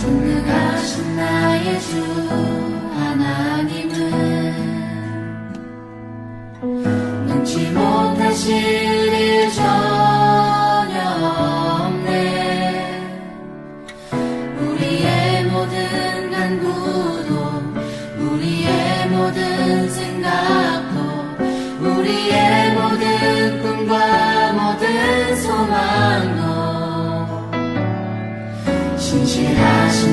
전능하신 나의 주 하나님은 능치 못하실 일 전혀 없네. 우리의 모든 간구도 우리의 모든 생각 心情让。